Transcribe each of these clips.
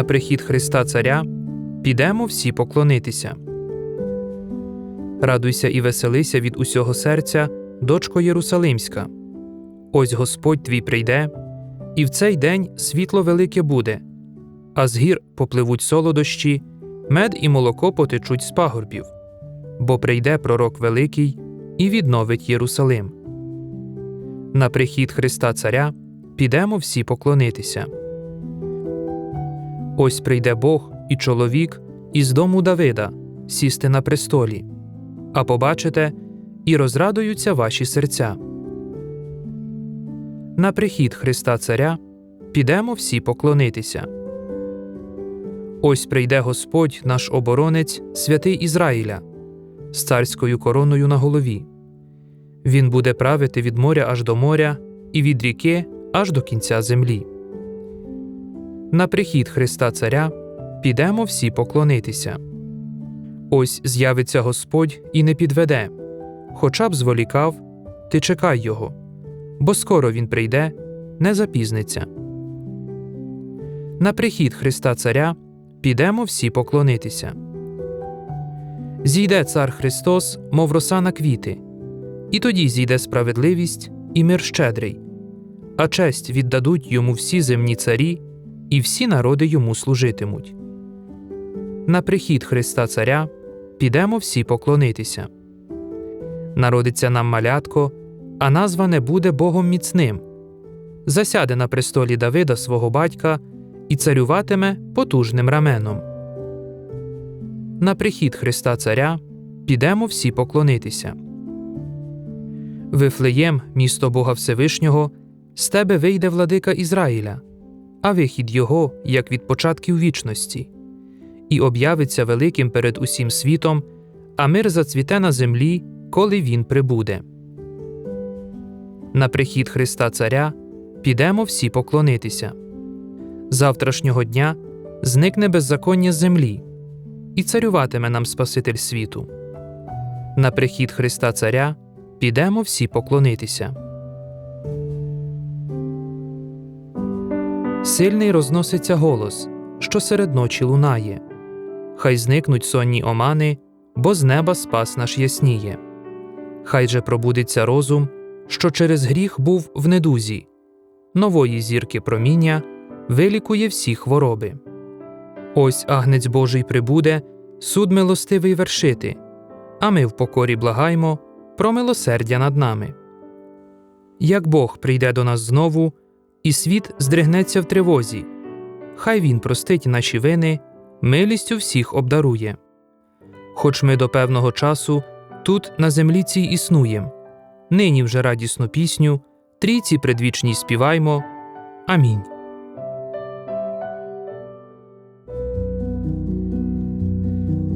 На прихід Христа Царя підемо всі поклонитися. Радуйся і веселися від усього серця, дочко Єрусалимська. Ось Господь твій прийде, і в цей день світло велике буде, а з гір попливуть солодощі, мед і молоко потечуть з пагорбів, бо прийде пророк великий і відновить Єрусалим. На прихід Христа Царя підемо всі поклонитися. Ось прийде Бог і чоловік із дому Давида сісти на престолі, а побачите, і розрадуються ваші серця. На прихід Христа Царя підемо всі поклонитися. Ось прийде Господь наш оборонець, святий Ізраїля, з царською короною на голові. Він буде правити від моря аж до моря, і від ріки аж до кінця землі. На прихід Христа Царя підемо всі поклонитися. Ось з'явиться Господь і не підведе, хоча б зволікав, ти чекай його, бо скоро він прийде, не запізниться. На прихід Христа Царя підемо всі поклонитися. Зійде цар Христос, мов роса на квіти, і тоді зійде справедливість і мир щедрий, а честь віддадуть йому всі земні царі, і всі народи йому служитимуть. На прихід Христа Царя підемо всі поклонитися. Народиться нам малятко, а назване буде Богом міцним. Засяде на престолі Давида свого батька і царюватиме потужним раменом. На прихід Христа Царя підемо всі поклонитися. Вифлеєм, місто Бога Всевишнього, з тебе вийде владика Ізраїля, а вихід його, як від початків вічності, і об'явиться великим перед усім світом, а мир зацвіте на землі, коли він прибуде. На прихід Христа Царя підемо всі поклонитися. Завтрашнього дня зникне беззаконня землі, і царюватиме нам Спаситель світу. На прихід Христа Царя підемо всі поклонитися. Сильний розноситься голос, що серед ночі лунає. Хай зникнуть сонні омани, бо з неба спас наш ясніє. Хай же пробудеться розум, що через гріх був в недузі, нової зірки проміння вилікує всі хвороби. Ось агнець Божий прибуде, суд милостивий вершити, а ми в покорі благаймо про милосердя над нами. Як Бог прийде до нас знову, і світ здригнеться в тривозі, хай Він простить наші вини, милістю всіх обдарує. Хоч ми до певного часу тут на землі цій існуєм, нині вже радісну пісню, трійці предвічній співаймо. Амінь.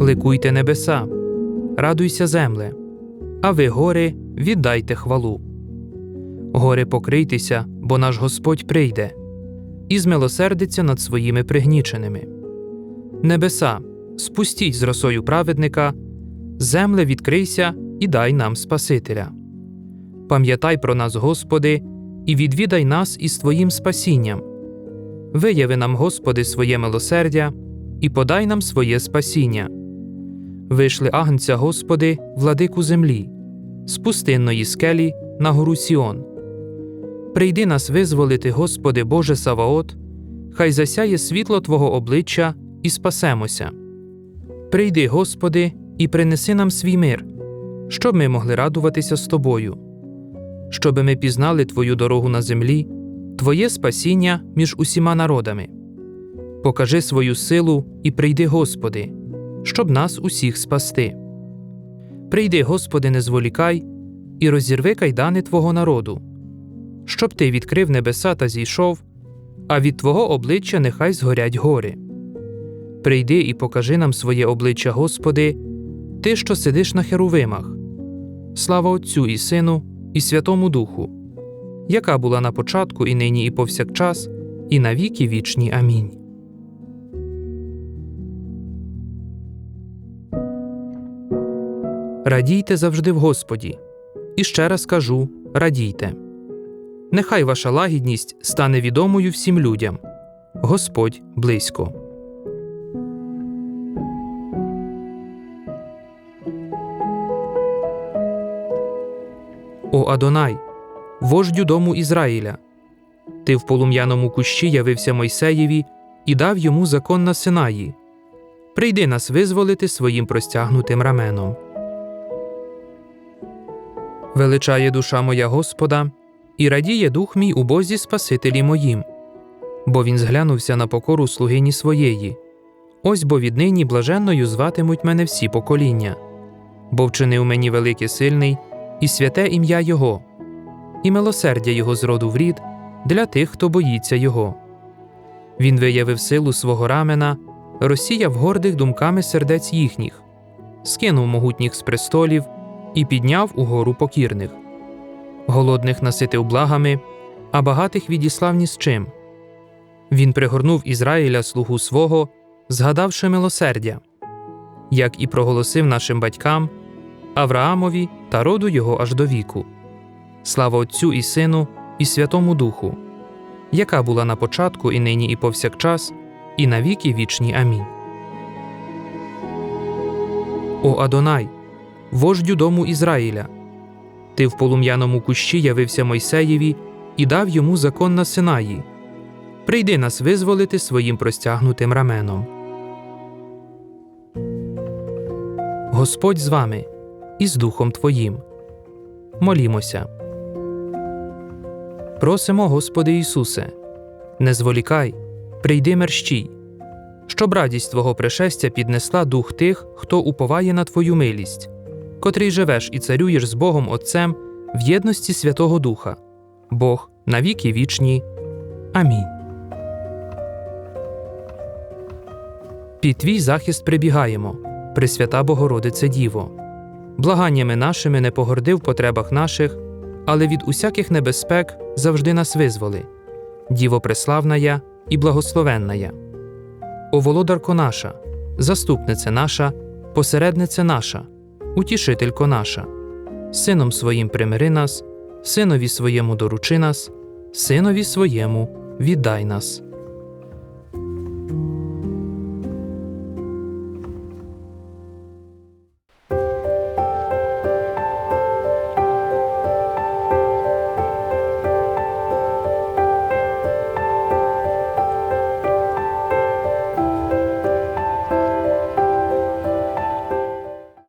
Ликуйте небеса, радуйся земле, а ви, гори, віддайте хвалу. Гори покрийтеся, бо наш Господь прийде, і змилосердиться над своїми пригніченими. Небеса, спустіть з росою праведника, земле відкрийся і дай нам Спасителя. Пам'ятай про нас, Господи, і відвідай нас із Твоїм спасінням. Вияви нам, Господи, своє милосердя і подай нам своє спасіння. Вийшли агнця, Господи, владику землі, з пустинної скелі на гору Сіон. Прийди нас визволити, Господи Боже Саваот, хай засяє світло Твого обличчя і спасемося. Прийди, Господи, і принеси нам свій мир, щоб ми могли радуватися з Тобою, щоби ми пізнали Твою дорогу на землі, Твоє спасіння між усіма народами. Покажи свою силу і прийди, Господи, щоб нас усіх спасти. Прийди, Господи, не зволікай, і розірви кайдани Твого народу, щоб Ти відкрив небеса та зійшов, а від Твого обличчя нехай згорять гори. Прийди і покажи нам своє обличчя, Господи, Ти, що сидиш на херовимах. Слава Отцю і Сину, і Святому Духу, яка була на початку, і нині, і повсякчас, і на віки вічні. Амінь. Радійте завжди в Господі. І ще раз кажу радійте. Нехай ваша лагідність стане відомою всім людям. Господь близько. О Адонай, вождю дому Ізраїля. Ти в полум'яному кущі явився Мойсеєві і дав йому закон на Синаї. Прийди нас визволити своїм простягнутим раменом. Величає душа моя Господа і радіє дух мій у Бозі Спасителі моїм, бо він зглянувся на покору слугині своєї. Ось бо віднині блаженною зватимуть мене всі покоління, бо вчинив мені великий сильний і святе ім'я Його, і милосердя Його з роду в рід для тих, хто боїться Його. Він виявив силу свого рамена, розсіяв гордих думками сердець їхніх, скинув могутніх з престолів і підняв угору покірних. Голодних наситив благами, а багатих відіслав ні з чим. Він пригорнув Ізраїля слугу свого, згадавши милосердя, як і проголосив нашим батькам, Авраамові та роду його аж до віку. Слава Отцю і Сину, і Святому Духу, яка була на початку, і нині, і повсякчас, і на віки вічні. Амінь. О Адонай, вождю дому Ізраїля, ти в полум'яному кущі явився Мойсеєві і дав йому закон на Синаї. Прийди нас визволити своїм простягнутим раменом. Господь з вами і з Духом Твоїм. Молімося. Просимо, Господи Ісусе, не зволікай, прийди мерщій, щоб радість Твого пришестя піднесла дух тих, хто уповає на Твою милість, котрий живеш і царюєш з Богом Отцем в єдності Святого Духа, Бог на віки вічні. Амінь. Під твій захист прибігаємо, Пресвята Богородице Діво. Благаннями нашими не погорди в потребах наших, але від усяких небезпек завжди нас визволи. Діво преславна і благословенна я. О володарко наша, заступниця наша, посередниця наша, утішителько наша, сином своїм примири нас, синові своєму доручи нас, синові своєму віддай нас.